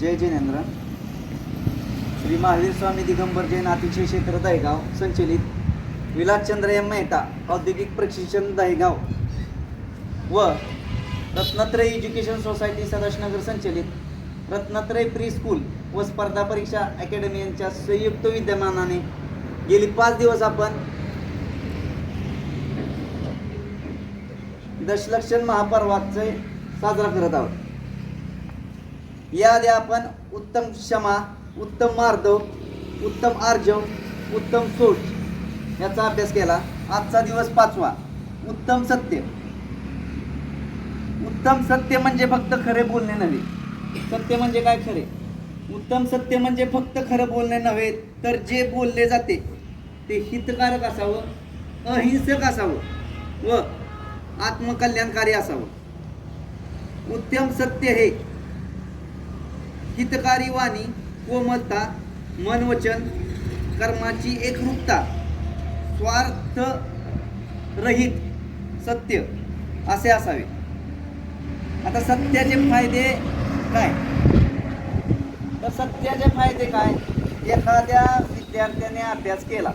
जय जिनेंद्र. श्री महावीर स्वामी दिगंबर जैन अतिशय क्षेत्र दहेगाव संचलित विलासचंद्र एम मेहता औद्योगिक प्रशिक्षण दहेगाव व रत्नत्रय एज्युकेशन सोसायटी सदाशनगर संचलित रत्नत्रय प्री स्कूल व स्पर्धा परीक्षा अकॅडमी यांच्या संयुक्त विद्यमानाने गेली पाच दिवस आपण दशलक्षण महापर्वाचे साजरा करत आहोत. याआधी आपण उत्तम क्षमा उत्तम मार्दव उत्तम आर्जव उत्तम सोच. याचा अभ्यास केला. आजचा दिवस पाचवा. उत्तम सत्य. उत्तम सत्य म्हणजे फक्त खरे बोलणे नव्हे. सत्य म्हणजे काय खरे? उत्तम सत्य म्हणजे फक्त खरं बोलणे नव्हे तर जे बोलले जाते ते हितकारक असावं अहिंसक असावं व आत्मकल्याणकारी असावं. उत्तम सत्य हे हितकारी वाणी कोमलता मनवचन कर्माची एकरूपता स्वार्थ रहित सत्य असे असावे. आता सत्याचे फायदे काय? तर सत्याचे फायदे काय? एखाद्या विद्यार्थ्याने अभ्यास केला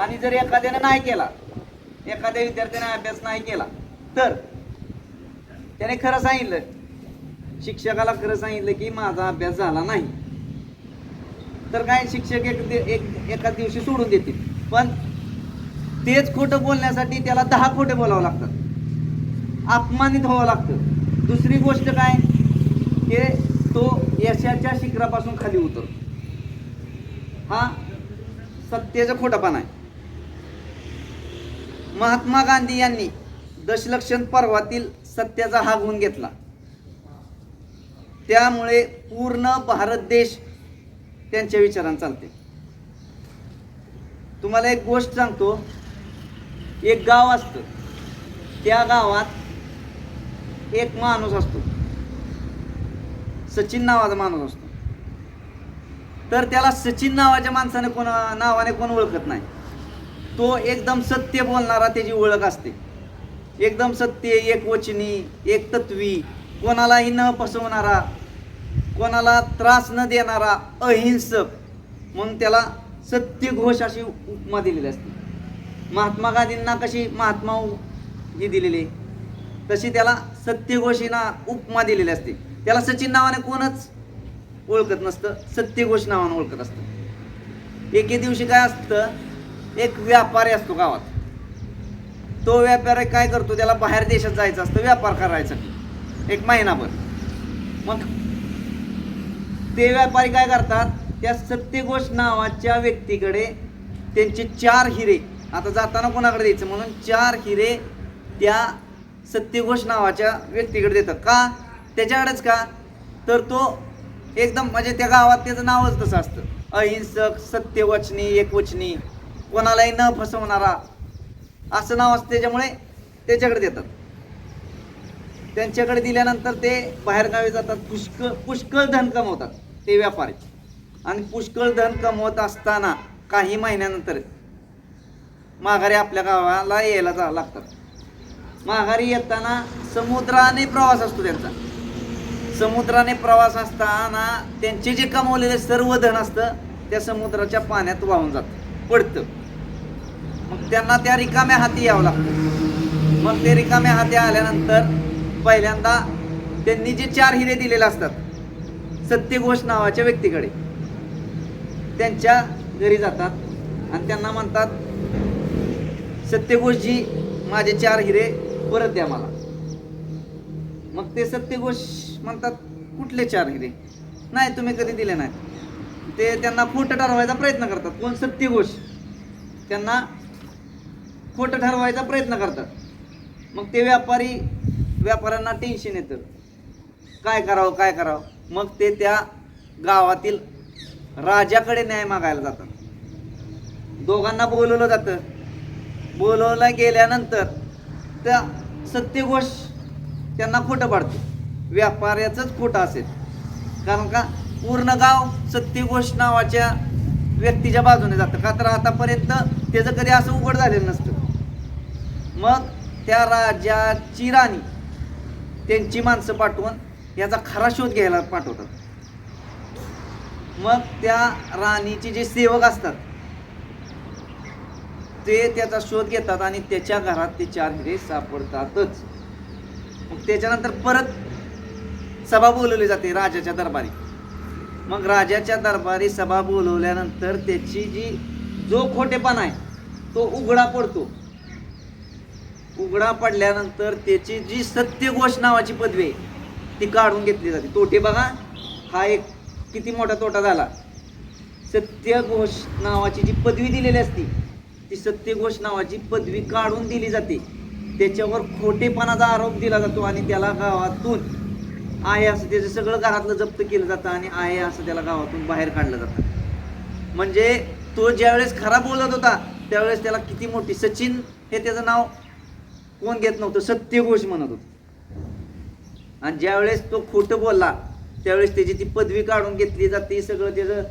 आणि जर एखाद्याने नाही केला एखाद्या विद्यार्थ्याने अभ्यास नाही केला तर त्याने खरं सांगितलं शिक्षकाला खरं सांगितलं की माझा अभ्यास झाला नाही. तर काय शिक्षक एक एक एका दिवशी सोडून देतील. पण तेच खोटं बोलण्यासाठी त्याला दहा खोटे बोलावं लागतात. अपमानित व्हावं लागतं. दुसरी गोष्ट काय? की तो यशाच्या शिखरापासून खाली उतरतो. हा सत्तेचा खोटापणा आहे. महात्मा गांधी यांनी दशलक्षण पर्वातील सत्याचा हा गुण घेतला. त्यामुळे पूर्ण भारत देश त्यांच्या विचारानं चालते. तुम्हाला एक गोष्ट सांगतो. एक गाव असतं. त्या गावात एक माणूस असतो. सचिन नावाचा माणूस असतो. तर त्याला सचिन नावाच्या माणसाने कोण नावाने कोण ओळखत नाही. तो एकदम सत्य बोलणारा त्याची ओळख असते. एकदम सत्य एक वचनी एक तत्वी कोणालाही न फसवणारा कोणाला त्रास न देणारा अहिंसक म्हणून त्याला सत्यघोष अशी उपमा दिलेली असते. महात्मा गांधींना कशी महात्मा ही दिलेली तशी त्याला सत्यघोषीना ना उपमा दिलेली असते. त्याला सचिन नावाने कोणच ओळखत नसतं सत्यघोष नावाने ओळखत असतं. एके दिवशी काय असतं एक व्यापारी असतो गावात. तो व्यापारी काय करतो त्याला बाहेर देशात जायचं असतं व्यापार करायसाठी. एक महिनाभर. मग ते व्यापारी काय करतात त्या सत्यघोष नावाच्या व्यक्तीकडे त्यांचे चार हिरे आता जाताना कोणाकडे द्यायचं? म्हणून चार हिरे त्या सत्यघोष नावाच्या व्यक्तीकडे देतात. का? त्याच्याकडेच का? तर तो एकदम म्हणजे त्या गावात त्याचं नावच तसं असतं. अहिंसक सत्यवचनी एकवचनी कोणालाही न फसवणारा असं नाव असतं त्याच्यामुळे त्याच्याकडे देतात. त्यांच्याकडे दिल्यानंतर ते बाहेरगावी जातात पुष्कळ पुष्कळ धन कमवतात. ते व्यापारी. आणि पुष्कळ धन कमवत असताना काही महिन्यानंतर माघारी आपल्या गावाला यायला जा लागतात. माघारी येताना समुद्राने प्रवास असतो त्यांचा. समुद्राने प्रवास असताना त्यांचे जे कमवलेले सर्व धन असतं त्या समुद्राच्या पाण्यात वाहून जातं पडतं. मग त्यांना त्या रिकाम्या हाती यावं लागतं. मग ते रिकाम्या हाती आल्यानंतर पहिल्यांदा त्यांनी जे चार हिरे दिलेले असतात सत्यघोष नावाच्या व्यक्तीकडे. त्यांच्या घरी जातात आणि त्यांना म्हणतात सत्यघोषजी माझे चार हिरे परत द्या मला. मग ते सत्यघोष म्हणतात कुठले चार हिरे? नाही तुम्ही कधी दिले नाही ते त्यांना खोटं ठरवायचा प्रयत्न करतात. कोण? सत्यघोष. त्यांना खोटं ठरवायचा प्रयत्न करतात. मग ते व्यापारी व्यापाऱ्यांना टेन्शन येतं. काय करावं काय करावं? मग ते त्या गावातील राजाकडे न्याय मागायला जातात. दोघांना बोलवलं जातं. बोलवलं गेल्यानंतर त्या सत्यघोष त्यांना खोटं पाडतो. व्यापाऱ्याचंच खोटं असेल. कारण का पूर्ण गाव सत्यघोष नावाच्या व्यक्तीच्या बाजूने जातं. का तर आतापर्यंत त्याचं कधी असं उघड झालेलं नसतं. मग त्या राजाची राणी त्यांची माणसं पाठवून याचा खरा शोध घ्यायला पाठवतात. मग त्या राणीचे जे सेवक असतात ते त्याचा शोध घेतात आणि त्याच्या घरात ते चार हिरे सापडतातच. मग त्याच्यानंतर परत सभा बोलवली जाते राजाच्या दरबारी. मग राजाच्या दरबारी सभा बोलवल्यानंतर त्याची जी जो खोटेपणा आहे तो उघडा पडतो. उघडा पडल्यानंतर त्याची जी सत्यघोष नावाची पदवी आहे ती काढून घेतली जाते. तोटे बघा हा एक किती मोठा तोटा झाला. सत्यघोष नावाची जी पदवी दिलेली असती ती सत्यघोष नावाची पदवी काढून दिली जाते. त्याच्यावर खोटेपणाचा आरोप दिला जातो आणि त्याला गावातून आहे असं त्याचं सगळं घरातलं जप्त केलं जातं आणि आहे असं त्याला गावातून बाहेर काढलं जातं. म्हणजे तो ज्यावेळेस खरा बोलत होता त्यावेळेस त्याला किती मोठी सचिन हे त्याचं नाव कोण घेत नव्हतं सत्यघोष म्हणत होतं. आणि ज्यावेळेस तो खोटं बोलला त्यावेळेस त्याची ती पदवी काढून घेतली जाते सगळं त्याचं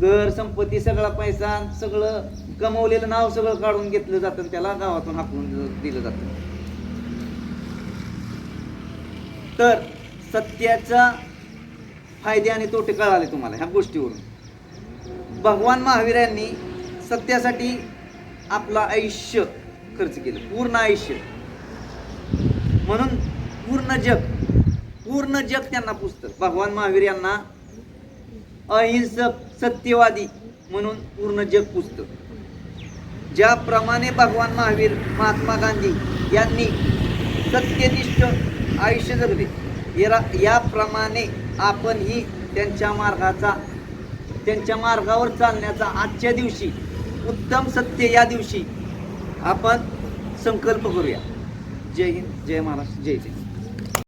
घर संपत्ती सगळा पैसा सगळं कमवलेलं नाव सगळं काढून घेतलं जातं त्याला गावातून हाकून दिलं जातं. तर सत्याचा फायदे आणि तोटे कळाले तुम्हाला ह्या गोष्टीवरून. भगवान महावीरांनी सत्यासाठी आपलं आयुष्य खर्च केलं पूर्ण आयुष्य. म्हणून पूर्ण जग पूर्ण जग त्यांना पुस्तक भगवान महावीर यांना अहिंसक सत्यवादी म्हणून पूर्ण जग पुस्तक ज्याप्रमाणे भगवान महावीर महात्मा गांधी यांनी सत्यनिष्ठ आयुष्य जगले या- याप्रमाणे आपणही त्यांच्या मार्गाचा त्यांच्या मार्गावर चालण्याचा आजच्या दिवशी उत्तम सत्य या दिवशी आपण संकल्प करूया. जय हिंद जय महाराष्ट्र जय जय.